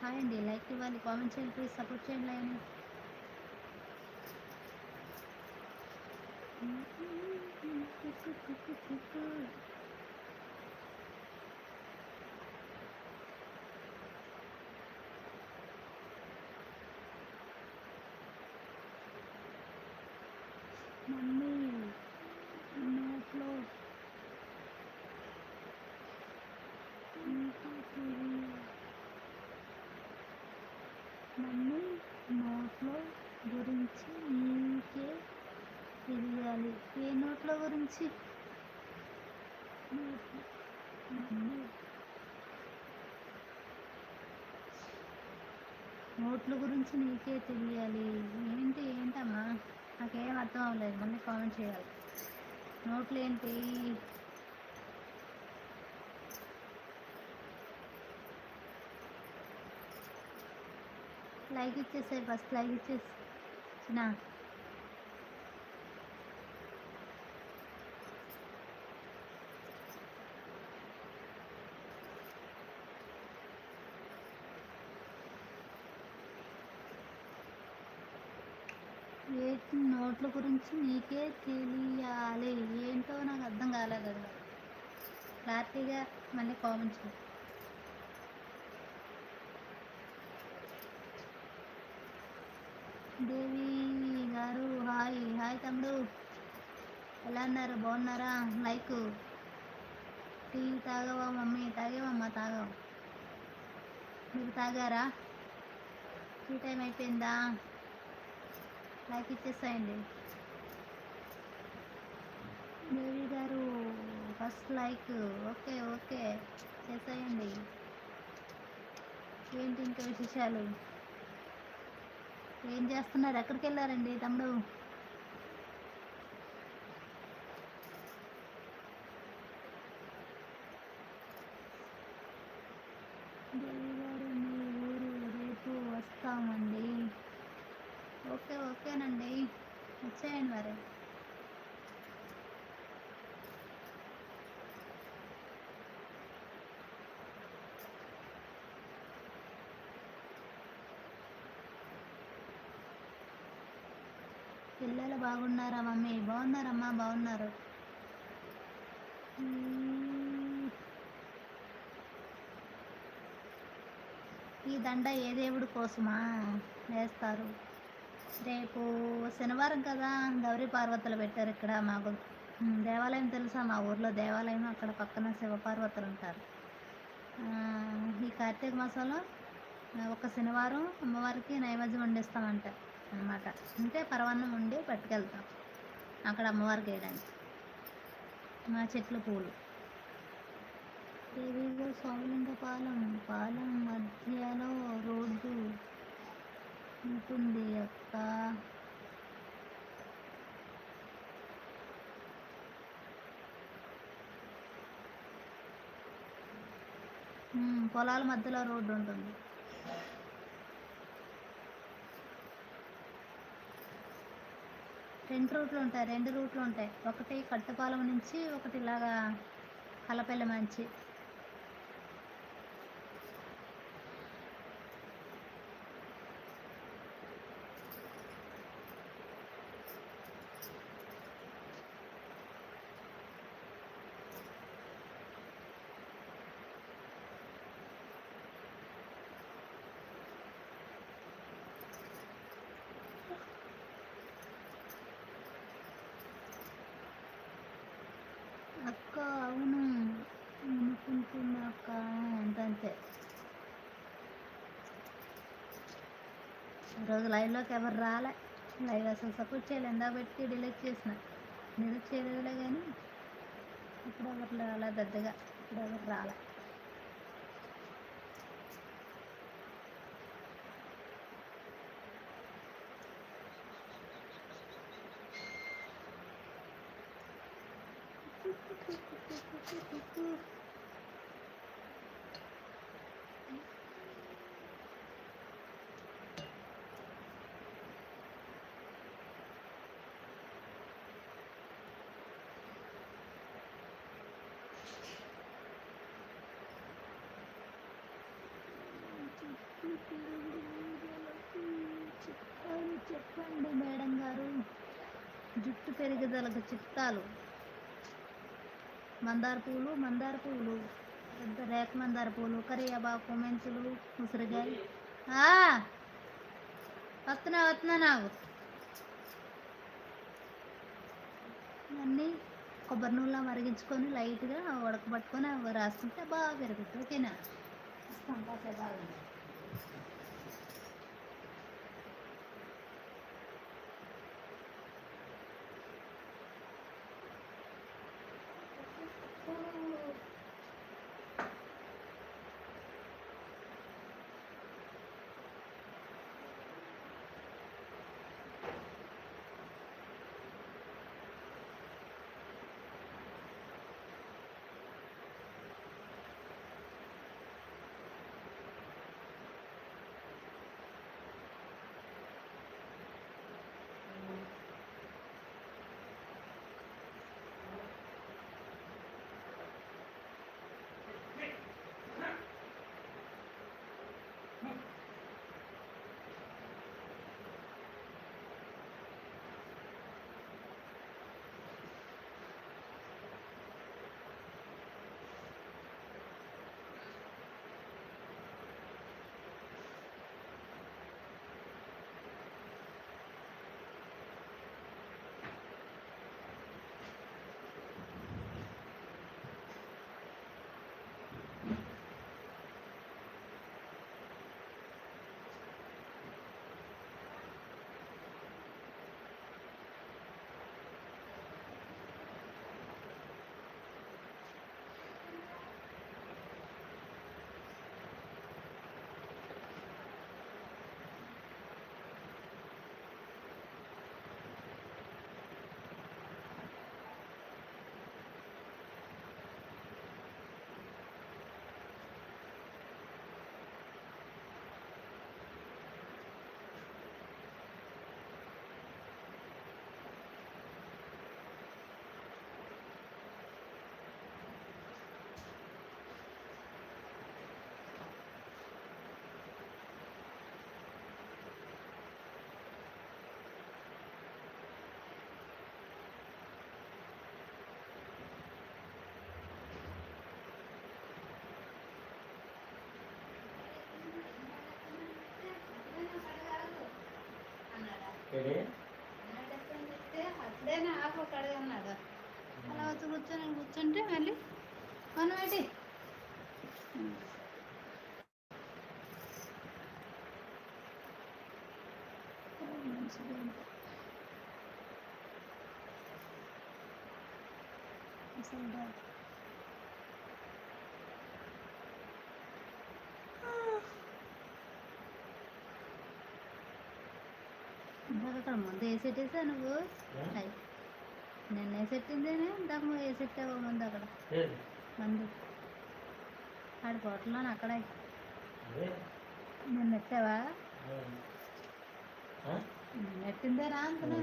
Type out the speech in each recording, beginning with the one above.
Hi అండి like ఇవ్వండి comment చేయండి ప్లీజ్ సపోర్ట్ చేయండి లైవ్ని మమ్మీ నోట్లో ఇంకా మమ్మీ నోట్లో గురించి నీకే తెలియాలి. ఏ నోట్ల గురించి? నోట్ల. గురించి నీకే తెలియాలి. ఏంటి ఏంటమ్మా? నాకేం అర్థం అవ్వలేదు. మళ్ళీ కామెంట్ చేయాలి. నోట్లు ఏంటి? లైక్ ఇచ్చేసాయి ఫస్ట్ లైక్ ఇచ్చేసి చిన్న ఏ నోట్ల గురించి నీకే తెలియాలి? ఏంటో నాకు అర్థం కాలేదు అది. క్లారిటీగా మళ్ళీ కామెంట్ దేవి గారు హాయ్. హాయ్ తమ్ముడు. ఎలా ఉన్నారు? బాగున్నారా? లైక్. టీ తాగవా మమ్మీ? తాగేవమ్మా తాగవు. మీరు తాగారా? టీ టైం అయిపోయిందా? లైక్ ఇచ్చేసేయండి. దేవి గారు ఫస్ట్ లైక్ ఓకే ఓకే చేసేయండి. ఏంటి ఇంకా విశేషాలు? ఏం చేస్తున్నారు? ఎక్కడికి వెళ్ళారండి తమ్ముడు దేవి గారు మీ ఊరు రేపు వస్తామండి ఓకే ఓకేనండి వచ్చేయండి మరి పిల్లలు బాగున్నారా మమ్మీ? బాగున్నారమ్మా బాగున్నారు. ఈ దండ ఏ దేవుడి కోసమా వేస్తారు? రేపు శనివారం కదా గౌరీ పార్వతులు పెట్టారు ఇక్కడ మాకు దేవాలయం తెలుసా? మా ఊర్లో దేవాలయం అక్కడ పక్కన శివపార్వతులు ఉంటారు. ఈ కార్తీక మాసంలో ఒక శనివారం అమ్మవారికి నైవేద్యం వండిస్తామంట అనమాట అంటే పరవన్నం ఉండి పట్టుకెళ్తాం. అక్కడ అమ్మవారికి వేయడానికి మా చెట్లు పూలు. ఏదో స్వామిలింగ పాలెం. పాలెం మధ్యలో రోడ్డు ఉంటుంది అక్క. పొలాల మధ్యలో రోడ్డు ఉంటుంది. రెండు రూట్లు ఉంటాయి రెండు రూట్లు ఉంటాయి. ఒకటి కట్టుపాలెం నుంచి ఒకటి ఇలాగా కలపల్లి మంచి. అక్క అవును. అనుకుంటున్నా అక్క అంత అంతే ఈరోజు లైవ్లోకి ఎవరు రాలే. లైవ్ అసలు సపోర్ట్ చేయలేదు. ఎందా పెట్టి డిలీట్ చేసిన. డిలీట్ చేయలేదులే కానీ ఇప్పుడు ఎవరు రాలే పెద్దగా. ఇప్పుడు ఎవరు రాలే. చిట్టాలు చెప్పండి మేడం గారు. జుట్టు పెరుగుదలకు చిత్తాలు మందార పూలు మందార పూలు. పెద్ద రేఖ మందార పూలు కరివేపాకు మెంతులు ఉసిరికాయ వస్తున్నా వస్తున్నా నాకు. అన్నీ కొబ్బరి నూనెలో మరిగించుకొని లైట్గా ఉడకబట్టుకొని రాసుకుంటే బాగా పెరుగుతుంది ఓకేనా? ఇస్తాం Amen. ఆగండి. ఏడే? అప్పుడే నాకు ఒకడే ఉన్నాడు అలా వచ్చి కూర్చొని కూర్చుంటే మళ్ళీ మనం ఏంటి అసలు ఇందాక అక్కడ ముందు ఏ? సెట్టేసా నువ్వు. నిన్న ఏ సెట్టిందేనే ఇందాక నువ్వు ఏ సెట్టావు ముందు అక్కడ? మందు. ఆడి హోటల్లో అక్కడ. నిన్న ఎట్టావా? నిన్న ఎట్టిందేనా అంటున్నా.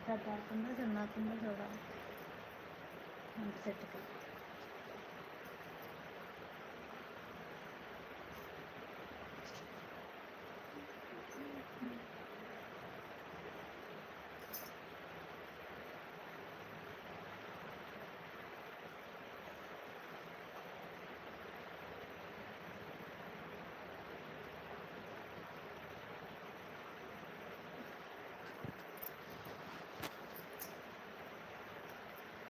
మొక్కల్లో మరి ఎంత చూడాలి. అంత చెట్టుకి